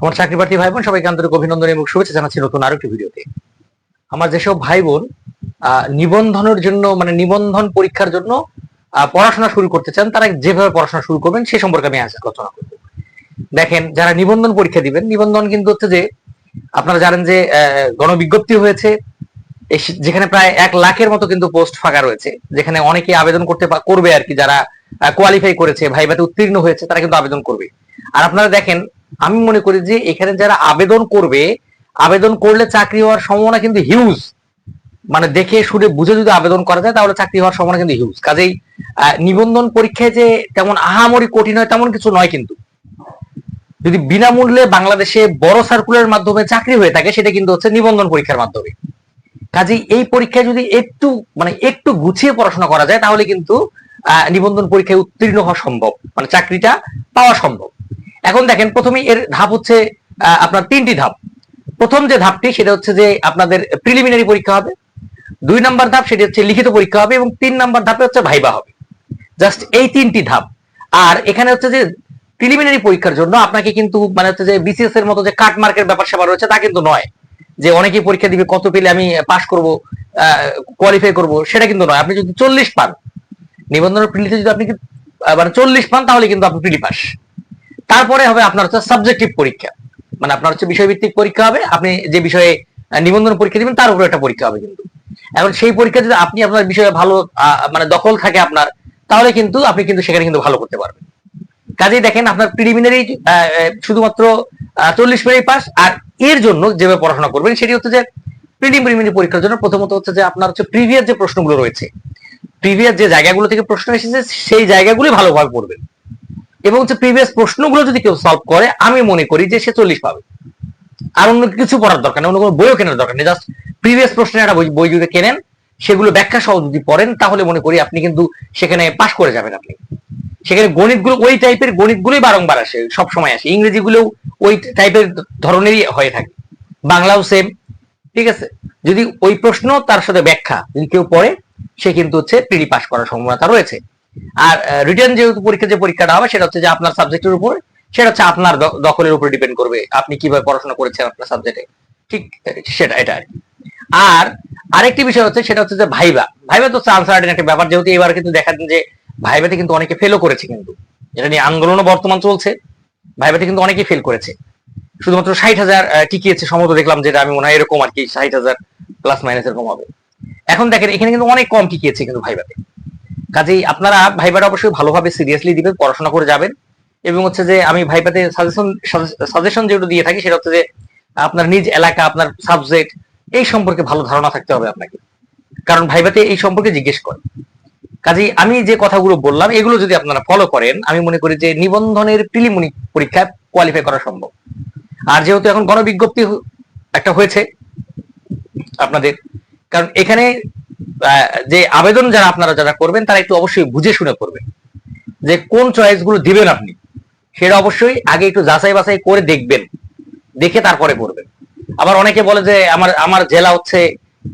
আমার চাকরি প্রার্থী ভাই বোন সবাইকে আন্তরিক অভিনন্দন এবং শুভেচ্ছা জানাচ্ছি নতুন আরও একটি ভিডিওতে। আমার যেসব ভাই বোন নিবন্ধনের জন্য মানে নিবন্ধন পরীক্ষার জন্য পড়াশোনা শুরু করতে চান, তারা যেভাবে পড়াশোনা শুরু করবেন, সে সম্পর্কে আমি আজ আলোচনা করব। দেখেন, যারা নিবন্ধন পরীক্ষা দিবেন, নিবন্ধন কিন্তু হচ্ছে যে, আপনারা জানেন যে গণবিজ্ঞপ্তি হয়েছে যেখানে প্রায় এক লাখের মতো কিন্তু পোস্ট ফাঁকা রয়েছে, যেখানে অনেকে আবেদন করতে করবে আর কি, যারা কোয়ালিফাই করেছে, ভাইভাতে উত্তীর্ণ হয়েছে, তারা কিন্তু আবেদন করবে। আর আপনারা দেখেন আমি মনে করি যে এখানে যারা আবেদন করবে, আবেদন করলে চাকরি হওয়ার সম্ভাবনা কিন্তু হিউজ মানে দেখে, শুনে, বুঝে যদি আবেদন করা যায়, তাহলে চাকরি হওয়ার সম্ভাবনা কিন্তু হিউজ কাজেই নিবন্ধন পরীক্ষায় যে তেমন আহামরি কঠিন হয়, তেমন কিছু নয় কিন্তু। যদি বিনামূল্যে বাংলাদেশে বড় সার্কুলারের মাধ্যমে চাকরি হয়ে থাকে, সেটা কিন্তু হচ্ছে নিবন্ধন পরীক্ষার মাধ্যমে। কাজেই এই পরীক্ষায় যদি একটু মানে একটু গুছিয়ে পড়াশোনা করা যায়, তাহলে কিন্তু নিবন্ধন পরীক্ষায় উত্তীর্ণ হওয়া সম্ভব। মানে চাকরিটা পাওয়া সম্ভব। এখন দেখেন প্রথমেই এর ধাপ হচ্ছে আপনার তিনটি ধাপ। প্রথম যে ধাপটি, সেটা হচ্ছে যে আপনাদের প্রিলিমিনারি পরীক্ষা হবে। দুই নাম্বার ধাপ, সেটি হচ্ছে লিখিত পরীক্ষা হবে এবং তিন নাম্বার ধাপে হচ্ছে ভাইবা হবে। জাস্ট এই তিনটি ধাপ। আর এখানে হচ্ছে যে প্রিলিমিনারি পরীক্ষার জন্য আপনাকে কিন্তু মানে হচ্ছে যে বিসিএস এর মতো যে কাট মার্কের ব্যাপার স্যাপার রয়েছে তা কিন্তু নয়। যে অনেকেই পরীক্ষা দিবে, কত পেলে আমি পাস করব কোয়ালিফাই করব, সেটা কিন্তু নয়। আপনি যদি চল্লিশ পান, নিবন্ধনের প্রিলিতে যদি আপনি মানে চল্লিশ পান, তাহলে কিন্তু আপনি প্রিলি পাস তারপরে হবে আপনার হচ্ছে সাবজেক্টিভ পরীক্ষা। মানে আপনার হচ্ছে বিষয়ভিত্তিক পরীক্ষা হবে, আপনি যে বিষয়ে নিবন্ধন পরীক্ষা দিবেন, তার উপরে একটা পরীক্ষা হবে কিন্তু। এখন সেই পরীক্ষা যদি আপনি আপনার বিষয়ে ভালো মানে দখল থাকে আপনার, তাহলে কিন্তু আপনি কিন্তু সেখানে কিন্তু ভালো করতে পারবেন। কাজেই দেখেন আপনার প্রিলিমিনারি শুধুমাত্র চল্লিশ মিনিট পাস, আর এর জন্য যেভাবে পড়াশোনা করবেন, সেটি হচ্ছে যে প্রিলিমিনারি পরীক্ষার জন্য প্রথমত হচ্ছে যে আপনার হচ্ছে প্রিভিয়াস যে প্রশ্নগুলো রয়েছে প্রিভিয়াস যে জায়গাগুলো থেকে প্রশ্ন এসেছে, সেই জায়গাগুলি ভালোভাবে পড়বেন। এবং হচ্ছে প্রিভিয়াস প্রশ্নগুলো যদি কেউ সলভ করে, আমি মনে করি যে সে চল্লিশ পাবে। আর অন্য কিছু পড়ার দরকার নেই, অন্য কোনো বইও কেনার দরকার নেই। জাস্ট প্রিভিয়াস প্রশ্নের একটা বই যদি কেনেন, সেগুলো ব্যাখ্যা সহ যদি পড়েন, তাহলে মনে করি আপনি কিন্তু সেখানে পাশ করে যাবেন আপনি। সেখানে গণিতগুলো, ওই টাইপের গণিতগুলোই বারংবার আসে সব সময় আসে। ইংরেজি গুলোও ওই টাইপের ধরনেরই হয়ে থাকে। বাংলাও সেম ঠিক আছে? যদি ওই প্রশ্ন তার সাথে ব্যাখ্যা যদি কেউ পড়ে, সে কিন্তু হচ্ছে পিডি পাস করার সম্ভাবনা রয়েছে। আর রিটার্ন যেহেতু পরীক্ষা, যে পরীক্ষাটা হবে, সেটা হচ্ছে যে আপনার সাবজেক্টের উপর, সেটা হচ্ছে আপনার দখলের উপর ডিপেন্ড করবে, আপনি কীভাবে পড়াশোনা করেছেন আপনার সাবজেক্টে ঠিক, সেটা, এটা আর আর, আরেকটি বিষয় হচ্ছে, সেটা হচ্ছে যে ভাইবা। ভাইবা তো আনসার্টেন একটা ব্যাপার, যেহেতু এবার কিন্তু দেখা যে ভাইবাতে কিন্তু অনেকে ফেলও করেছে কিন্তু। এটা নিয়ে আন্দোলনও বর্তমান চলছে, ভাইবাতে কিন্তু অনেকে ফেল করেছে। শুধুমাত্র ষাট হাজার টিকিয়েছে, সম্ভবত দেখলাম যেটা আমি মনে হয় এরকম আর কি, ষাট হাজার প্লাস মাইনাস এরকম হবে। এখন দেখেন, এখানে কিন্তু অনেক কম টিকিয়েছে কিন্তু ভাইবাতে। কাজেই আপনারা ভাইবাটা অবশ্যই ভালোভাবে সিরিয়াসলি দিবেন, পড়াশোনা করে যাবেন। এবং হচ্ছে যে আমি ভাইবাতে সাজেশন সাজেশন যেগুলো দিয়ে থাকি সেটা হচ্ছে যে আপনার নিজ এলাকা, আপনার সাবজেক্ট এই সম্পর্কে ভালো ধারণা থাকতে হবে আপনাকে। কারণ ভাইবাতে এই সম্পর্কে জিজ্ঞেস করে। কাজেই আমি যে কথাগুলো বললাম, এগুলো যদি আপনারা ফলো করেন, আমি মনে করি যে নিবন্ধনের প্রিলিমিনারি পরীক্ষায় কোয়ালিফাই করা সম্ভব। আর যেহেতু এখন গণবিজ্ঞপ্তি একটা হয়েছে আপনাদের, কারণ এখানে যে আবেদন যারা আপনারা যারা করবেন, তারা একটু অবশ্যই বুঝে শুনে করবেন যে কোন চয়েসগুলো দিবেন আপনি। সেটা অবশ্যই আগে একটু যাচাই বাছাই করে দেখবেন, দেখে তারপরে করবেন। আবার অনেকে বলে যে, আমার আমার জেলা হচ্ছে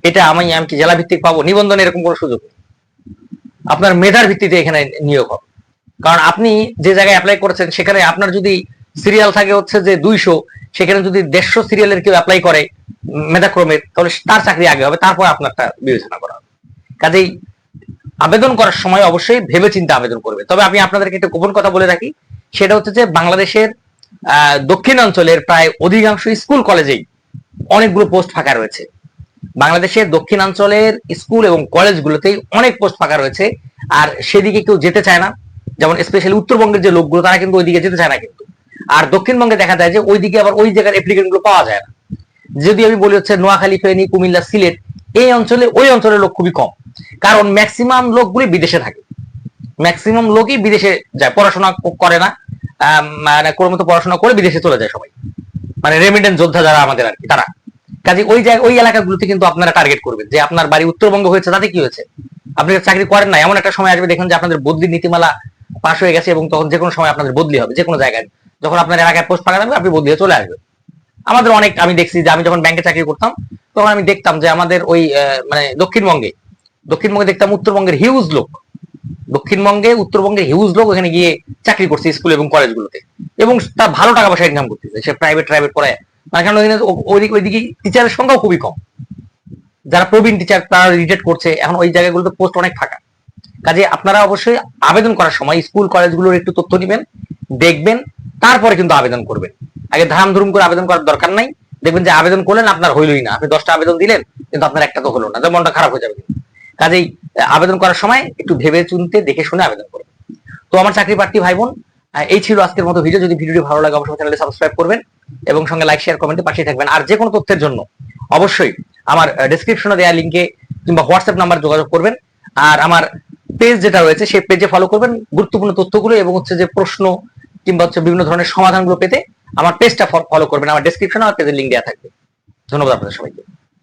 এটা, আমি আমি কি জেলা ভিত্তিক পাবো? নিবন্ধন এরকম কোনো সুযোগ আপনার মেধার ভিত্তিতে এখানে নিয়োগ হবে। কারণ আপনি যে জায়গায় অ্যাপ্লাই করেছেন, সেখানে আপনার যদি সিরিয়াল থাকে হচ্ছে যে দুইশো, সেখানে যদি দেড়শো সিরিয়ালের কেউ অ্যাপ্লাই করে মেধাক্রমের তাহলে তার চাকরি আগে হবে, তারপর আপনারটা বিবেচনা করা হবে। কাজেই আবেদন করার সময় অবশ্যই ভেবে চিন্তে আবেদন করবে। তবে আমি আপনাদেরকে একটা গোপন কথা বলে রাখি, সেটা হচ্ছে যে বাংলাদেশের দক্ষিণাঞ্চলের প্রায় অধিকাংশ স্কুল কলেজেই অনেকগুলো পোস্ট ফাঁকা রয়েছে। বাংলাদেশের দক্ষিণাঞ্চলের স্কুল এবং কলেজগুলোতেই অনেক পোস্ট ফাঁকা রয়েছে, আর সেদিকে কেউ যেতে চায় না। যেমন স্পেশালি উত্তরবঙ্গের যে লোকগুলো, তারা কিন্তু ওইদিকে যেতে চায় না কিন্তু। আর দক্ষিণবঙ্গে দেখা যায় যে ওইদিকে আবার ওই জায়গার অ্যাপ্লিকেন্টগুলো পাওয়া যায় না। যদি আমি বলি হচ্ছে নোয়াখালী, ফেনী, কুমিল্লা, সিলেট এই অঞ্চলে, ওই অঞ্চলের লোক খুবই কম। কারণ ম্যাক্সিমাম লোকগুলি বিদেশে থাকে। ম্যাক্সিমাম লোকই বিদেশে যায়, পড়াশোনা করে না। মানে কোনো মতো পড়াশোনা করে বিদেশে চলে যায় সবাই। মানে রেমিডেন্স যোদ্ধা যারা আমাদের আর কি, তারা। কাজে ওই জায়গা ওই এলাকাগুলোতে কিন্তু আপনারা টার্গেট করবেন যে আপনার বাড়ি উত্তরবঙ্গ হয়েছে, তাতে কি হয়েছে? আপনি চাকরি করেন না, এমন একটা সময় আসবে, দেখুন যে আপনাদের বদলি নীতিমালা পাশ হয়ে গেছে এবং তখন যে কোনো সময় আপনাদের বদলি হবে, যে কোনো জায়গায়। যখন আপনার এলাকায় পোস্ট ফাঁকা থাকবে আপনি বদলিয়ে চলে আসবেন। আমাদের অনেক, আমি দেখছি যে আমি যখন ব্যাংকে চাকরি করতাম, তখন আমি দেখতাম যে আমাদের ওই মানে দক্ষিণবঙ্গে দক্ষিণবঙ্গে দেখতাম উত্তরবঙ্গের হিউজ লোক। দক্ষিণবঙ্গে, উত্তরবঙ্গে হিউজ লোক ওখানে গিয়ে চাকরি করছে স্কুল এবং কলেজগুলোতে এবং তার ভালো টাকা পয়সা ইনকাম করতেছে, সে প্রাইভেট প্রাইভেট পড়ায়। মানে কারণ ওইদিকে ওইদিকে টিচারের সংখ্যাও খুবই কম। যারা প্রবীণ টিচার তারা রিটেট করছে, এখন ওই জায়গাগুলোতে পোস্ট অনেক ফাঁকা। কাজে আপনারা অবশ্যই আবেদন করার সময় স্কুল কলেজগুলোর একটু তথ্য নেবেন, দেখবেন, তারপরে কিন্তু আবেদন করবেন। আগে ধাম ধুম করে আবেদন করার দরকার নাই। দেখবেন যে আবেদন করলেন, আপনার হইলই না। আপনি দশটা আবেদন দিলেন, কিন্তু আপনার একটা তো হলো না মনটা খারাপ হয়ে যাবে। কাজেই আবেদন করার সময় একটু ভেবে চিনতে দেখে শুনে আবেদন করবেন তো আমার চাকরি প্রার্থী ভাই বোন এই ছিল আজকের মতো ভিডিও যদি ভিডিওটি ভালো লাগে, অবশ্যই চ্যানেলে সাবস্ক্রাইব করবেন এবং সঙ্গে লাইক শেয়ার কমেন্টে পাশে থাকবেন। আর যে কোনো তথ্যের জন্য অবশ্যই আমার ডেসক্রিপশনে দেওয়া লিঙ্কে কিংবা হোয়াটসঅ্যাপ নাম্বার যোগাযোগ করবেন। আর আমার পেজ যেটা রয়েছে, সেই পেজে ফলো করবেন। গুরুত্বপূর্ণ তথ্যগুলো এবং হচ্ছে যে প্রশ্ন কিংবা হচ্ছে বিভিন্ন ধরনের সমাধানগুলো পেতে আমার পেজটা ফলো করবেন আমার ডেসক্রিপশনে আমার পেজের লিঙ্ক দেওয়া থাকবে। ধন্যবাদ আপনাদের সবাইকে।